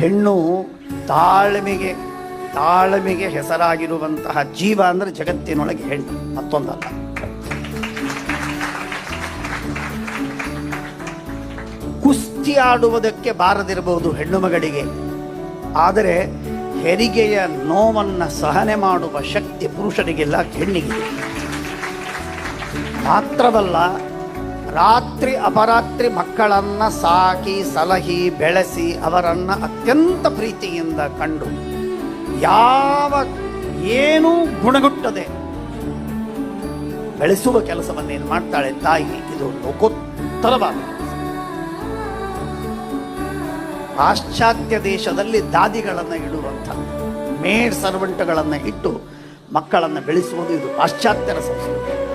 ಹೆಣ್ಣು ತಾಳ್ಮೆಗೆ ತಾಳ್ಮೆಗೆ ಹೆಸರಾಗಿರುವಂತಹ ಜೀವ ಅಂದರೆ ಜಗತ್ತಿನೊಳಗೆ ಹೆಣ್ಣು, ಮತ್ತೊಂದಲ್ಲ. ಕುಸ್ತಿ ಆಡುವುದಕ್ಕೆ ಬಾರದಿರಬಹುದು ಹೆಣ್ಣು ಮಗಳಿಗೆ, ಆದರೆ ಹೆರಿಗೆಯ ನೋವನ್ನು ಸಹನೆ ಮಾಡುವ ಶಕ್ತಿ ಪುರುಷರಿಗೆಲ್ಲ ಹೆಣ್ಣಿಗೆ. ಮಾತ್ರವಲ್ಲ ರಾತ್ರಿ ಅಪರಾತ್ರಿ ಮಕ್ಕಳನ್ನ ಸಾಕಿ, ಸಲಹಿ, ಬೆಳೆಸಿ ಅವರನ್ನ ಅತ್ಯಂತ ಪ್ರೀತಿಯಿಂದ ಕಂಡು ಯಾವ ಏನೂ ಗುಣಗುಟ್ಟದೆ. ಬೆಳೆಸುವ ಕೆಲಸವನ್ನೇನು ಮಾಡ್ತಾಳೆ ತಾಯಿ? ಇದು ಲೋಕೋತ್ತರವಾದ. ಪಾಶ್ಚಾತ್ಯ ದೇಶದಲ್ಲಿ ದಾದಿಗಳನ್ನು ಇಡುವಂತ ಮೇಡ್ ಸರ್ವೆಂಟ್ಗಳನ್ನು ಇಟ್ಟು ಮಕ್ಕಳನ್ನು ಬೆಳೆಸುವುದು ಇದು ಪಾಶ್ಚಾತ್ಯರ ಸಂಸ್ಕೃತಿ.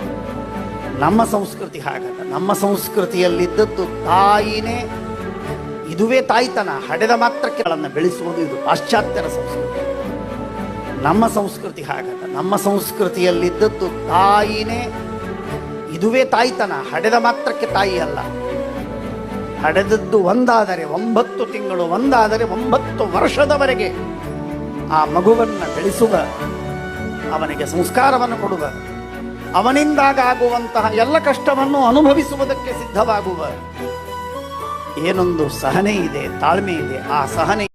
ನಮ್ಮ ಸಂಸ್ಕೃತಿ ಹಾಗಲ್ಲ. ನಮ್ಮ ಸಂಸ್ಕೃತಿಯಲ್ಲಿದ್ದದ್ದು ತಾಯಿನೇ ಇದುವೇ ತಾಯ್ತನ. ಹಡೆದ ಮಾತ್ರಕ್ಕೆಗಳನ್ನು ಬೆಳೆಸುವುದು ಇದು ಪಾಶ್ಚಾತ್ಯರ ಸಂಸ್ಕೃತಿ. ನಮ್ಮ ಸಂಸ್ಕೃತಿ ಹಾಗಲ್ಲ. ನಮ್ಮ ಸಂಸ್ಕೃತಿಯಲ್ಲಿದ್ದದ್ದು ತಾಯಿನೇ ಇದುವೇ ತಾಯ್ತನ. ಹಡೆದ ಮಾತ್ರಕ್ಕೆ ತಾಯಿ ಅಲ್ಲ ಹಡೆದದ್ದು ಒಂದಾದರೆ ಒಂಬತ್ತು ತಿಂಗಳು, ಒಂದಾದರೆ ಒಂಬತ್ತು ವರ್ಷದವರೆಗೆ ಆ ಮಗುವನ್ನು ಬೆಳೆಸುವ, ಅವನಿಗೆ ಸಂಸ್ಕಾರವನ್ನು ಕೊಡುವ ಅವನಿಂದಾಗ ಆಗುವಂತಹ ಎಲ್ಲ ಕಷ್ಟವನ್ನು ಅನುಭವಿಸುವುದಕ್ಕೆ ಸಿದ್ಧವಾಗುವ ಏನೊಂದು ಸಹನೆ ಇದೆ ತಾಳ್ಮೆ ಇದೆ ಆ ಸಹನೆ